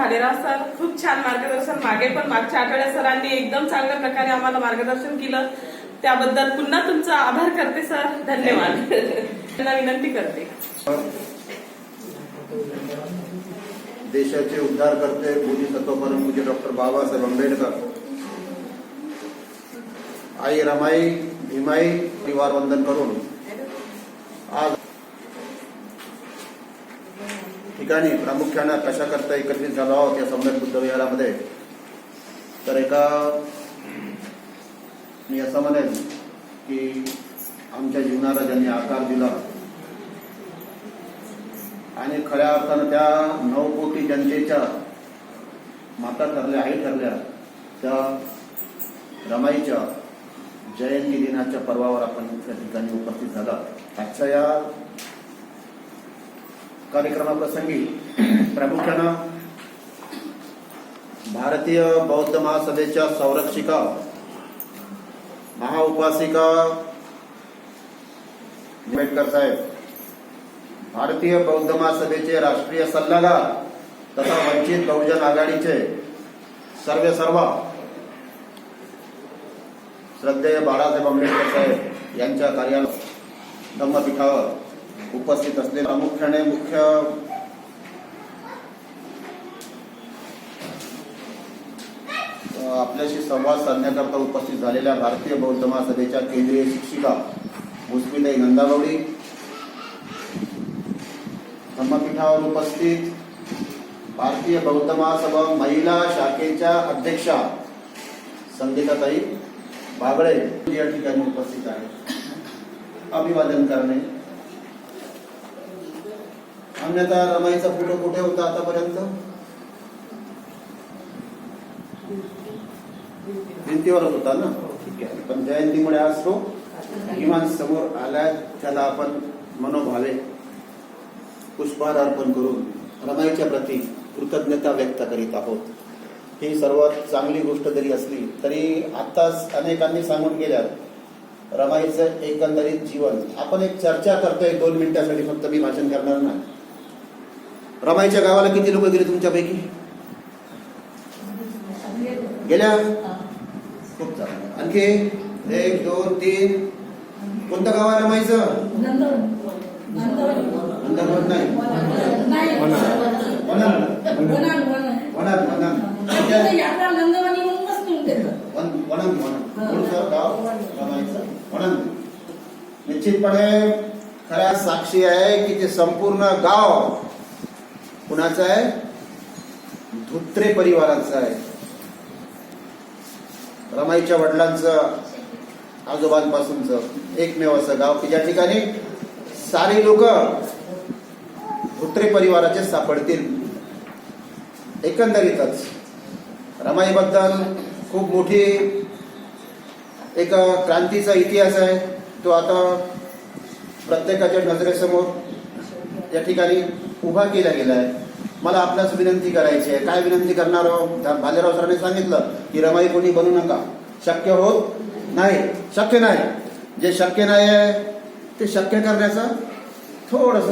Bhalerao sir. खूप छान मार्गदर्शन. मागे पण मागच्या आठवड्यात सरांनी एकदम चांगल्या प्रकारे आम्हाला मार्गदर्शन केलं. त्याबद्दल पुन्हा तुमचा आभार करते सर. धन्यवाद. त्यांना विनंती करते. देशाचे उद्धार करते बोधिसत्व परमपूज्य डॉक्टर बाबासाहेब आंबेडकर. आई रमाई भीमाई परिवार वंदन करून. आज ठिकाणी प्रामुख्यानं कशा करता एकत्रित झालो आहोत या सम्यक बुद्ध विहारामध्ये. तर एका मी असं म्हणेन की आमच्या जीवनाला ज्यांनी आकार दिला आणि खऱ्या अर्थानं त्या नऊ कोटी जनतेच्या माता ठरल्या आई ठरल्या त्या रमाईच्या जयंती दिनाच्या पर्वावर आपण त्या ठिकाणी उपस्थित झाला आजच्या या कार्यक्रमाप्रसंगी प्रामुख्यानं भारतीय बौद्ध महासभेच्या संरक्षिका महाउपासिका आंबेडकर साहेब भारतीय बौद्ध महासभेचे राष्ट्रीय सल्लागार तथा वंचित बहुजन आघाडीचे सर्वे सर्व श्रद्धेय बाळासाहेब आंबेडकर साहेब यांच्या कार्यालय धम्मपीठावर उपस्थित असलेले प्रामुख्याने मुख्य आपल्याशी संवाद साधण्याकरता उपस्थित झालेल्या भारतीय बौद्ध महासभेच्या केंद्रीय शिक्षिका मुस्मिताई नंदागौडी धम्मपीठावर उपस्थित भारतीय बौद्ध महासभा महिला शाखेच्या अध्यक्षा संगीताताई बागळे या ठिकाणी उपस्थित आहेत. अभिवादन करणे. अन्यथा रमाईचा फोटो कुठे होता आतापर्यंत? भिंतीवरच होता ना? हो, ठीक आहे. पण जयंतीमुळे आज तो किमान समोर आलाय. त्याला आपण मनोभावे पुष्पहार अर्पण करून रमाईच्या प्रती कृतज्ञता व्यक्त करीत आहोत. ही सर्वात चांगली गोष्ट जरी असली तरी आत्ताच अनेकांनी सांगून गेल्यात रमाईचं एकंदरीत जीवन. आपण एक चर्चा करतोय दोन मिनिटासाठी फक्त मी भाषण करणार नाही. रमाईच्या गावाला किती लोक गेले तुमच्यापैकी? गेल्या? खूप चांगलं. आणखी एक दोन तीन. कोणतं गाव आहे रमाईचं नाही. निश्चितपणे खऱ्या साक्षी आहे की ते संपूर्ण गाव कुणाचा आहे? धुत्रे परिवाराचं आहे. रमाईच्या वडिलांचं आजोबांपासूनच एकमेव असं गाव की ज्या ठिकाणी सारे लोक धुत्रे परिवाराचे सापडतील. एकंदरीतच रमाईबद्दल खूप मोठी एक क्रांतीचा इतिहास आहे. तो आता प्रत्येकाच्या नजरेसमोर या ठिकाणी उभा केला गेला आहे मला आपल्यास विनंती करायची आहे. काय विनंती करणार आहोत? भालेराव सरांनी सांगितलं की रमाई कोणी बनू नका. शक्य होत नाही. शक्य नाही. जे शक्य नाही आहे ते शक्य करण्याचा थोडस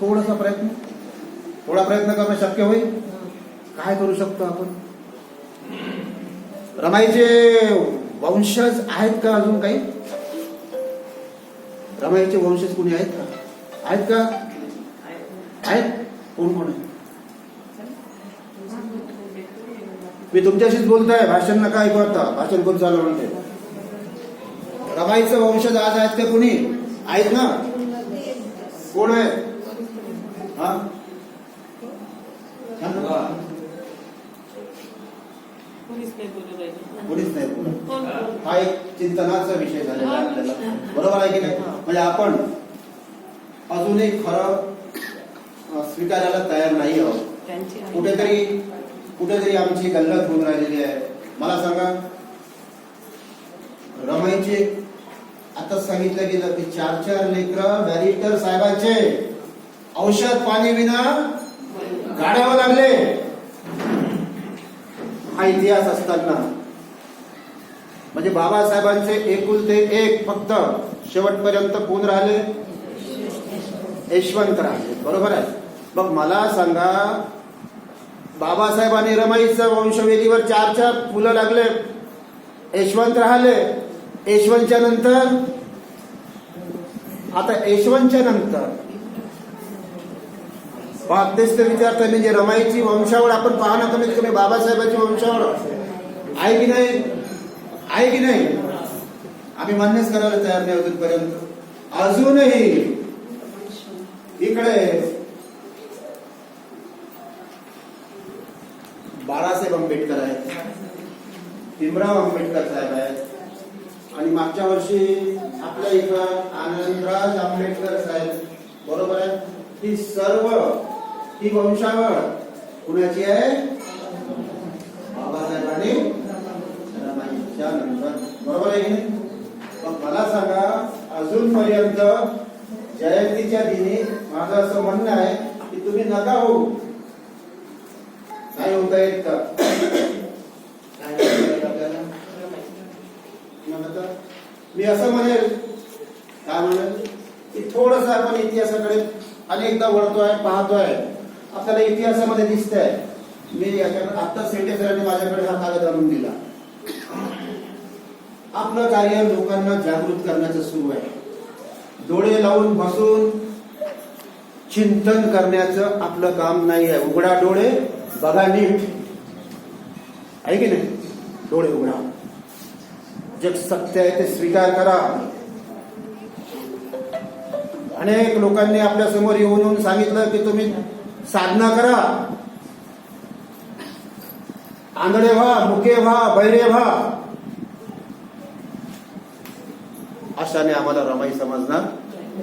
थोडासा प्रयत्न. थोडा प्रयत्न करणं शक्य होईल. काय करू शकतो आपण? रमाईचे वंशज आहेत का अजून काही? रमाईचे वंशज कोणी आहेत का? आहेत का? आहेत? कोण कोण आहे मी तुमच्याशीच बोलतोय भाषण नका ऐकू आता. भाषण कोण चालू म्हणते? रमाईचं वंशज आज आहेत का कोणी? आहेत ना? कोण आहे? हा? कोणीच नाही बोलत. हा एक चिंतनाचा विषय झालेला आपल्याला. बरोबर आहे की नाही? म्हणजे आपण अजूनही खरं स्वीकारायला तयार नाही आहोत. कुठेतरी कुठेतरी आमची गल्लत होऊन राहिलेली आहे. मला सांगा रमाईचे आता सांगितलं गेलं की चार चार लेकर बॅरिस्टर साहेबांचे औषध पाणी विना गाड्यावर लागले. हा इतिहास असताना. म्हणजे बाबासाहेबांचे एकुलते एक फक्त शेवटपर्यंत कोण राहिले? यशवंत राहिले. बरोबर आहे. मग मला सांगा बाबासाहेब आणि रमाईचं वंशवेलीवर चार चार फुलं लागले यशवंत राहिले यशवंतच्या नंतर आता यशवंतच्या नंतर. पहा, तेच तर विचारतोय म्हणजे रमाईची वंशावळ आपण पाहणं कमीत कमी बाबासाहेबांची वंशावळ आहे की नाही? आहे की नाही? आम्ही मान्यच करायला तयार नाही अजूनपर्यंत. अजूनही इकडे बाळासाहेब आंबेडकर आहेत भीमराव आंबेडकर साहेब आहेत. आणि मागच्या वर्षी आपल्या इथं आनंदराज आंबेडकर साहेब बरोबर आहे? ही सर्व ही वंशावळ कुणाची आहे? बाबासाहेबांनी आणि नंतर. बरोबर आहे की नाही? मग मला सांगा अजूनपर्यंत जयंतीच्या दिनी माझं असं म्हणणं आहे की तुम्ही नका होऊ. नाही होता येत का आपल्याला? म्हणतं, मी असं म्हणेल काय म्हणेल? की थोडस आपण इतिहासाकडे अनेकदा वळतोय पाहतोय. आपल्याला इतिहासामध्ये दिसतंय. मी याच्याकडे आता सेंटे सरांनी माझ्याकडे हा कागद आणून दिला. आपलं कार्य लोकांना जागृत करण्याचं सुरू आहे. डोळे लावून बसून चिंतन करण्याचं आपलं काम नाही आहे. उघडा डोळे बघा नीट आहे की नाही? डोळे उघडा. जे सत्य आहे ते स्वीकार करा. अनेक लोकांनी आपल्यासमोर येऊन येऊन सांगितलं की तुम्ही साधना करा. आंधळे व्हा मुके व्हा बैरे व्हा. अशाने आम्हाला रमाई समजणार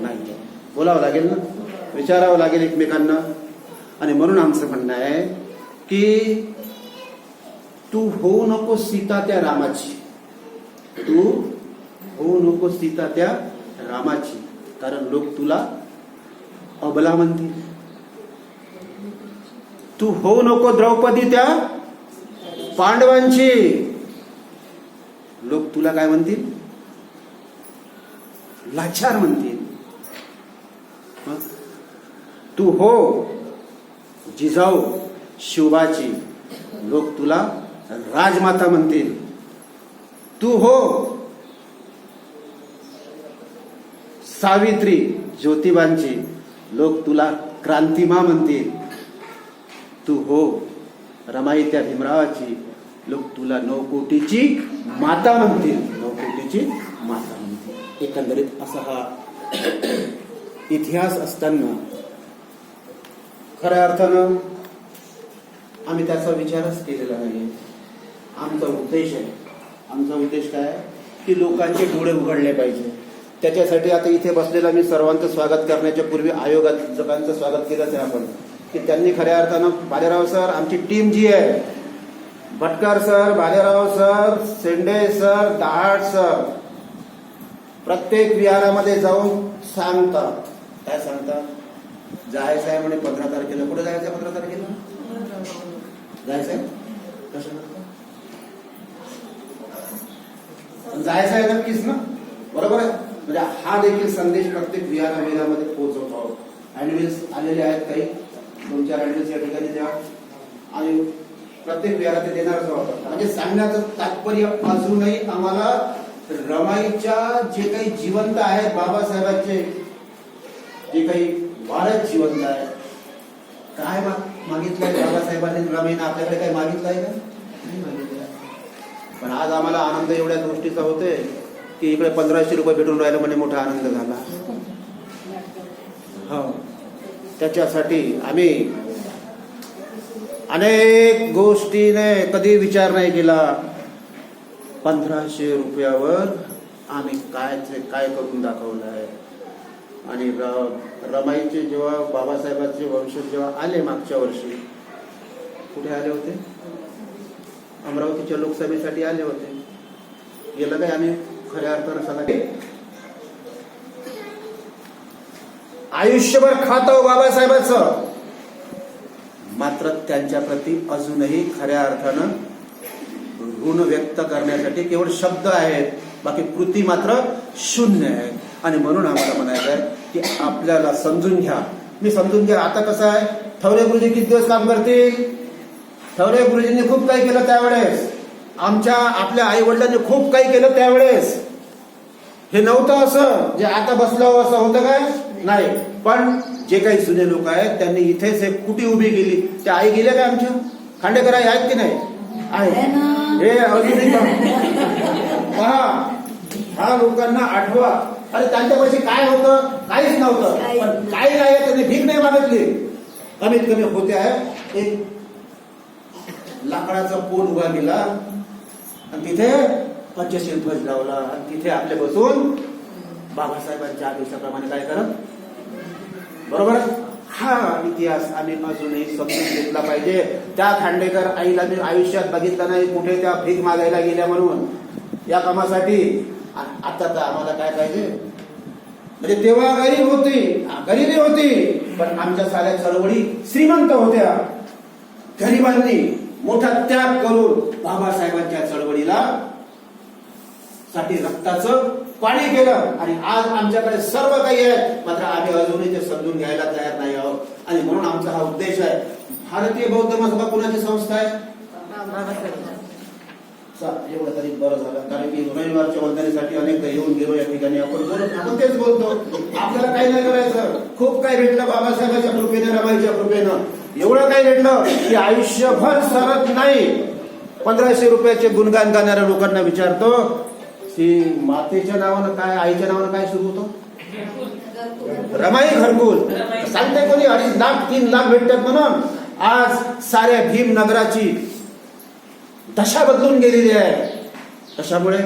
नाही बोलावं लागेल ना? विचारावं लागेल एकमेकांना. आणि म्हणून आमचं म्हणणं आहे की तू होऊ नको सीता त्या रामाची. तू होऊ नको सीता त्या रामाची. कारण लोक तुला अबला म्हणतील. तू होऊ नको द्रौपदी त्या पांडवांची. लोक तुला काय म्हणतील? लाचार म्हणतील. तू हो जिजाऊ. शिवबाची. लोक तुला राजमाता म्हणतील. तू हो. सावित्री ज्योतिबांची. लोक तुला क्रांतिमा म्हणतील. तू हो. रमाई त्या भीमरावाची. लोक तुला नवकोटीची माता म्हणतील. नवकोटीची माता म्हणतील. एकंदरीत असा हा इतिहास असताना खऱ्या अर्थानं आम्ही त्याचा विचारच केलेला नाही आमचा उद्देश आहे. आमचा उद्देश काय आहे? की लोकांचे डोळे उघडले पाहिजे. त्याच्यासाठी आता इथे बसलेला मी सर्वांचं स्वागत करण्याच्या पूर्वी आयोगाचं स्वागत केलंच आहे आपण. की त्यांनी खऱ्या अर्थानं भालेराव सर आमची टीम जी आहे Bhatkar sir Bhalerao sir Shende sir Dahad sir प्रत्येक विहारामध्ये जाऊन सांगतात. काय सांगतात? जायचं आहे म्हणे पंधरा तारखेला. कुठे जायचं आहे पंधरा तारखेला? जायचं आहे जायचं आहे नक्कीच ना? बरोबर आहे? म्हणजे हा देखील संदेश प्रत्येक विहार विहारामध्ये पोहोचवतो आहोत. अॅन्युअल्स आलेले आहेत काही. दोन चार अॅन्युअल्स या ठिकाणी द्या. आणि प्रत्येक विहारात ते देणारच म्हणजे सांगण्याचं तात्पर्य अजूनही आम्हाला रमाईच्या जे काही जिवंत आहेत बाबासाहेबांचे जे काही वाढत जिवंत आहे काय बा? मागितलंय बाबासाहेबांनी रमाईनं आपल्याकडे काही मागितलंय का? नाही मागितलंय. पण आज आम्हाला आनंद एवढ्या गोष्टीचा होतोय की इकडे पंधराशे रुपये भेटून राहिलं म्हणजे मोठा आनंद झाला. हो. त्याच्यासाठी आम्ही अनेक गोष्टीने कधी विचार नाही केला. पंधराशे रुपयावर आम्ही काय काय करून दाखवलं आहे आणि र- रमाईचे जेव्हा बाबासाहेबांचे वंशज जेव्हा आले मागच्या वर्षी कुठे आले होते? अमरावतीच्या लोकसभेसाठी आले होते. गेलं काय आम्ही? खऱ्या अर्थानं सगळं आयुष्यभर खातो बाबासाहेबांचं. मात्र त्यांच्या प्रती अजूनही खऱ्या अर्थानं ऋण व्यक्त करण्यासाठी केवळ शब्द आहेत. बाकी कृती मात्र शून्य आहे आणि म्हणून आम्हाला म्हणायचं आहे की आपल्याला समजून घ्या. मी समजून घ्या. आता कसं आहे? थवरे गुरुजी किती दिवस काम करतील? ठवरे गुरुजींनी खूप काही केलं त्यावेळेस. आमच्या आपल्या आई वडिलांनी खूप काही केलं त्यावेळेस. हे नव्हतं असं. जे आता बसलं असं होतं काय? नाही. पण जे काही जुने लोक आहेत त्यांनी इथेच एक कुटी उभी केली. त्या आई गेल्या काय आमच्या? खांडेकर आई आहेत की नाही? आहे हे अजूनही. पहा. ह्या लोकांना आठवा. अरे त्यांच्यापाशी काय होतं? काहीच नव्हतं. पण काही नाही त्यांनी भीक नाही मागितली. कमीत कमी होते आहे एक लाकडाचा पोल उभा केला? आणि तिथे पंचशील ध्वज लावला. आणि तिथे आपले बसून बाबासाहेबांच्या आदेशाप्रमाणे काय करत? बरोबर? हा इतिहास आम्ही अजूनही समजून घेतला पाहिजे. त्या खांडेकर आईला मी आयुष्यात बघितलं नाही. कुठे त्या भीक मागायला गेल्या म्हणून? या कामासाठी आता तर आम्हाला काय पाहिजे? म्हणजे तेव्हा गरीब होती गरीबी होती पण आमच्या साऱ्या चळवळी श्रीमंत होत्या. गरिबांनी मोठा त्याग करून बाबासाहेबांच्या चळवळीला साठी रक्ताचं पाणी केलं. आणि आज आमच्याकडे सर्व काही आहे मात्र आम्ही अजूनही ते समजून घ्यायला तयार नाही आहोत. आणि म्हणून आमचा हा उद्देश आहे. भारतीय बौद्ध मजबा कुणाची संस्था आहे? एवढं तरी बरं झालं. कारण की रविवारच्या वंदनेसाठी अनेकदा येऊन गेलो या ठिकाणी. आपण बोलत आपण तेच बोलतो. आपल्याला काही नाही करायचं. खूप काही भेटलं बाबासाहेबांच्या कृपेनं रमाईच्या कृपेनं. एवढं काही भेटलं की आयुष्यभर सरत नाही. पंधराशे रुपयाचे गुणगान गाणाऱ्या लोकांना विचारतो की मातेच्या नावानं काय आईच्या नावानं काय सुरू होतं? रमाई घरकुल. सांगते कोणी? अडीच लाख तीन लाख भेटतात म्हणून. आज साऱ्या भीम नगराची दशा बदलून गेलेली आहे. कशामुळे?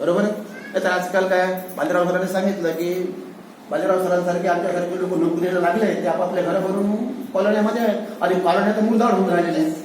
बरोबर आहे. तर आजकाल काय बाजीराव सरांनी सांगितलं की बाजीराव सरांसारखे आमच्यासारखे लोक नोकरीला लागले ते आपापल्या घराभरून भरून आणि कॉलन्या तर मुळदाळ होऊन राहिलेले